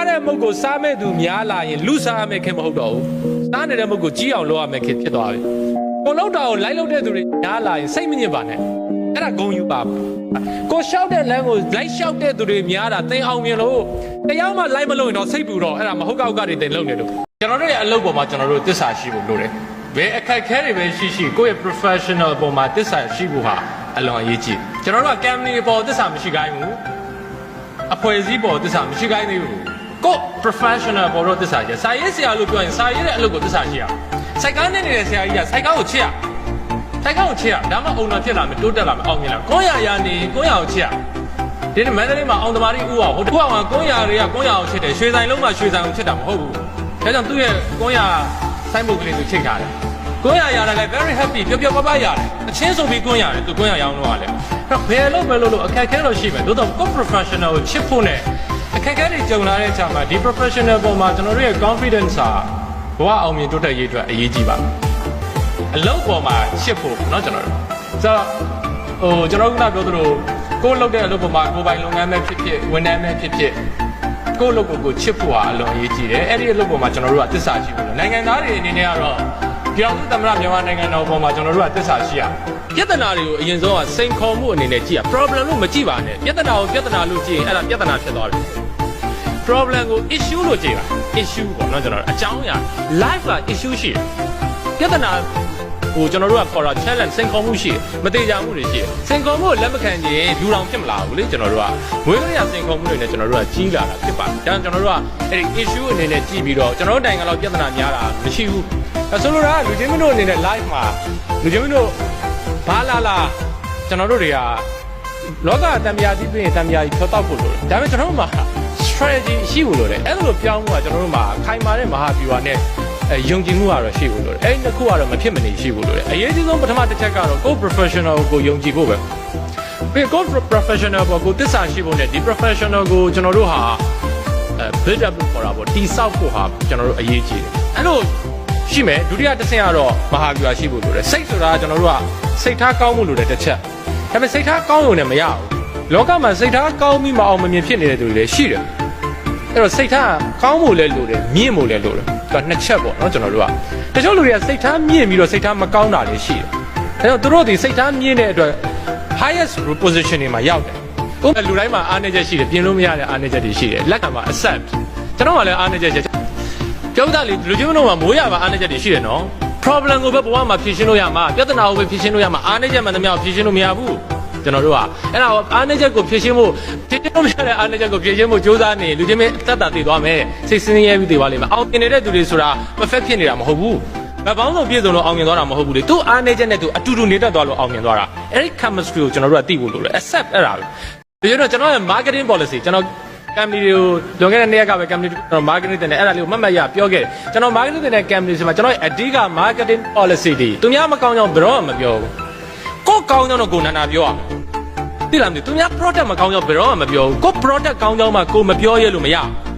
စားတဲ့မုတ်ကိုစားမဲ့သူများလာရင်လူစားရမဲ့ခင်မဟုတ်တော့ဘူးစားနေတဲ့မုတ်ကိုကြီးအောင်လုပ်ရမဲ့ခင်ဖြစ်သွားပြီကိုလောက်တာကိုလိုက်လောက်တဲ့သူတွေများလာရင်စိတ်မညစ်ပါနဲ့အဲ့ဒါဂုံယူပါကိုလျှောက်တဲ့လမ်းကိုလိုက်လျှောက်တဲ့သူတွေများတာသင်အောင်မြင်လို့တရားမှလိုက်မလို့ရင်တော့စိတ်ပူတော့အဲ့ဒါမဟုတ်ကောက်ကတွေတင်လုံနေလို့ကျွန်တော်တို့ရဲ့အလုပ်ပေါ်မှာကျွန်တော်တို့တစ္ဆာရှိဖို့လိုတယ်ဘယ်အခက်ခဲတွေပဲရှိရှိကိုယ့်ရဲ့ professional ပေါ်မှာတစ္ဆာရှိဖို့ဟာအလွန်အရေးကြီးကျွန်တော်တို့က company ပေါ်တစ္ဆာမရှိခိုင်းဘူးအဖွဲ့အစည်းပေါ်သစ္စာမရှိခိုင်းသေးဘူး ကို professional ပေါ်တော့သစ္စာရှိစာရေးဆရာလို့ပြောရင်စာရေးတဲ့အလုပ်ကိုသစ္စာရှိရစိုက်ကားနဲ့နေတဲ့ဆရာကြီးကစိုက်ကားကိုချစ်ရစိုက်ကားကိုချစ်ရဒါမှအုံတော်ဖြစ်လာမယ်တိုးတက်လာမယ်အောင်မြင်လာကိုရရာနေကိုရအောင်ချစ်ရဒီနေ့မန္တလေးမှာအောင်သမားကြီးဥအောင်ဟိုတစ်ခုအောင်ကိုရတွေကကိုရအောင်ချစ်တယ်ရွှေဆိုင်လုံးမှာရွှေဆိုင်ကိုချစ်တာမဟုတ်ဘူးဒါကြောင့်သူ့ရဲ့ကိုရဆိုင်ဘုတ်ကလေးကိုချိတ်ထားတယ်ကိုရရာလည်း very happy ပျော်ပျော်ပါးပါးရတယ်အချင်းဆိုပြီးကိုရတယ်သူကိုရရောင်းတော့ရတယ်အဲ့တော့ဘယ်လို့ပဲလို့လို့အခက်ခဲတော့ရှိမယ်သို့တော့ကို professional ကိုချစ်ဖို့ ਨੇ အခက်အခဲတွေကြုံလာတဲ့အခါမှာဒီ professional ပေါ်မှာကျွန်တော်တို့ရဲ့ confidence ဟာဘဝအောင်မြင်တိုးတက်ရေးအတွက်အရေးကြီးပါအလုပ်ပေါ်မှာချစ်ဖို့เนาะကျွန်တော်တို့ဆိုတော့ဟိုကျွန်တော်ကပြောသလိုကိုယ်လုပ်တဲ့အလုပ်ပေါ်မှာကိုယ်ပိုင်လုပ်ငန်းပဲဖြစ်ဖြစ်ဝန်ထမ်းပဲဖြစ်ဖြစ်ကိုယ့်အလုပ်ကိုကိုယ်ချစ်ဖို့ဟာအလွန်အရေးကြီးတယ်အဲ့ဒီအလုပ်ပေါ်မှာကျွန်တော်တို့ကသစ္စာရှိဖို့လို့နိုင်ငံသားတွေအနေနဲ့ကတော့ပြောင်းစုသမ္မတမြန်မာနိုင်ငံတော်ပေါ်မှာကျွန်တော်တို့ကသစ္စာရှိရ ပြဿနာတွေကိုအရင်ဆုံးကစိန်ခေါ်မှုအနေနဲ့ကြည့်ရ problem လို့မကြည့်ပါနဲ့ပြဿနာကိုပြဿနာလို့ကြည့်ရင်အဲ့ဒါပြဿနာဖြစ်သွားတယ် problem ကို issue လို့ကြည့်တာ issue ပေါ့နော်ကျွန်တော်တို့အကြောင်းအရာ life က issue ရှိတယ်ပြဿနာဟိုကျွန်တော်တို့ကခေါ်တာ challenge စိန်ခေါ်မှုရှိတယ်မတေချာမှုတွေရှိတယ်စိန်ခေါ်မှုကိုလက်မခံရင်လူတော်ဖြစ်မလာဘူးလေကျွန်တော်တို့ကမွေးကလေးကစိန်ခေါ်မှုတွေနဲ့ကျွန်တော်တို့ကကြီးလာတာဖြစ်ပါတယ်ဒါကြောင့်ကျွန်တော်တို့ကအဲ့ဒီ issue အနေနဲ့ကြည့်ပြီးတော့ကျွန်တော်တို့နိုင်ငံလောက်ပြဿနာများတာမရှိဘူးအဲဆိုလိုတာကလူချင်းမင်းတို့အနေနဲ့ life မှာလူချင်းမင်းတို့ ဘာလာလာကျွန်တော်တို့တွေကလောကတံမြာကြီးပြင်တံမြာကြီးဖြောတောက်ဖို့လိုတယ်ဒါပေမဲ့ကျွန်တော်တို့မှာ strategy ရှိဖို့လိုတယ်အဲ့လိုပြောင်းမှုကကျွန်တော်တို့မှာခိုင်မာတဲ့မဟာဗျူဟာနဲ့အဲယုံကြည်မှုကတော့ရှိဖို့လိုတယ်အဲ့ဒီနှစ်ခုကတော့မဖြစ်မနေရှိဖို့လိုတယ်အရေးကြီးဆုံးပထမတစ်ချက်ကတော့ကိုယ် professional ကိုယုံကြည်ဖို့ပဲပြီးကိုယ် professional ကိုကိုယ်သစ္စာရှိဖို့နဲ့ဒီ professional ကိုကျွန်တော်တို့ဟာအဲ build up လို့ခေါ်တာပေါ့တိဆောက်ဖို့ဟာကျွန်တော်တို့အရေးကြီးတယ်အဲ့လိုရှိမယ်ဒုတိယတစ်ဆင့်ကတော့မဟာဗျူဟာရှိဖို့လိုတယ်စိတ်ဆိုတာကကျွန်တော်တို့က စိတ်ထားကောင်းမှုလိုတယ်တစ်ချက်ဒါပေမဲ့စိတ်ထားကောင်းရုံနဲ့မရဘူးလောကမှာစိတ်ထားကောင်းပြီးမအောင်မမြင်ဖြစ်နေတဲ့သူတွေလည်းရှိတယ်အဲ့တော့စိတ်ထားကောင်းဖို့လဲလိုတယ်မြင့်ဖို့လဲလိုတယ်သူကနှစ်ချက်ပေါ့နော်ကျွန်တော်တို့ကတချို့လူတွေကစိတ်ထားမြင့်ပြီးတော့စိတ်ထားမကောင်းတာလည်းရှိတယ်ဒါကြောင့်သူတို့ဒီစိတ်ထားမြင့်တဲ့အတွက် highest position တွေမှာရောက်တယ်ဥပမာလူတိုင်းမှာအားနည်းချက်ရှိတယ်ပြင်လို့မရတဲ့အားနည်းချက်တွေရှိတယ်လက်ခံမှာ accept ကျွန်တော်ကလည်းအားနည်းချက်ရှိပြောတာလေလူချင်းတို့မှာမိုးရပါအားနည်းချက်တွေရှိတယ်နော် problem ကိုပဲဘဝမှာဖြေရှင်းလို့ရမှာပြဿနာကိုပဲဖြေရှင်းလို့ရမှာအားနည်းချက်မှန်သမျှကိုဖြေရှင်းလို့မရဘူးကျွန်တော်တို့ကအဲ့ဒါကိုအားနည်းချက်ကိုဖြေရှင်းဖို့ဖြေရှင်းလို့မရတဲ့အားနည်းချက်ကိုဖြေရှင်းဖို့ကြိုးစားနေလူချင်းမင်းတက်တာတည်သွားမယ်စိတ်ဆင်းရဲပြီးတည်သွားလိမ့်မယ်အောင်မြင်နေတဲ့သူတွေဆိုတာ perfect ဖြစ်နေတာမဟုတ်ဘူးမပေါင်းစုံပြည့်စုံလို့အောင်မြင်သွားတာမဟုတ်ဘူးလေသူအားနည်းချက်နဲ့သူအတူတူနေတတ်သွားလို့အောင်မြင်သွားတာအဲ့ဒီ chemistry ကိုကျွန်တော်တို့ကသိဖို့လိုတယ် accept အဲ့ဒါပဲဒီတော့ကျွန်တော်ရဲ့ marketing policy ကျွန်တော် company တွေကိုလွန်ခဲ့တဲ့နေ့ကပဲ company ကျွန်တော် marketing တင်တယ်အဲ့ဒါလေးကိုမှတ်မှတ်ရပြောခဲ့တယ်ကျွန်တော် marketing တင်တဲ့ company ဆိုမှာကျွန်တော်ရဲ့အဓိက marketing policy တွေသူများမကောင်းကြောင်ဘယ်တော့မှမပြောဘူးကိုယ်ကောင်းကြောင်တော့ကိုယ်နာနာပြောရမယ်သိလားမသိသူများ product မကောင်းကြောင်ဘယ်တော့မှမပြောဘူးကိုယ် product ကောင်းကြောင်မှကိုယ်မပြောရလို့မရဘူး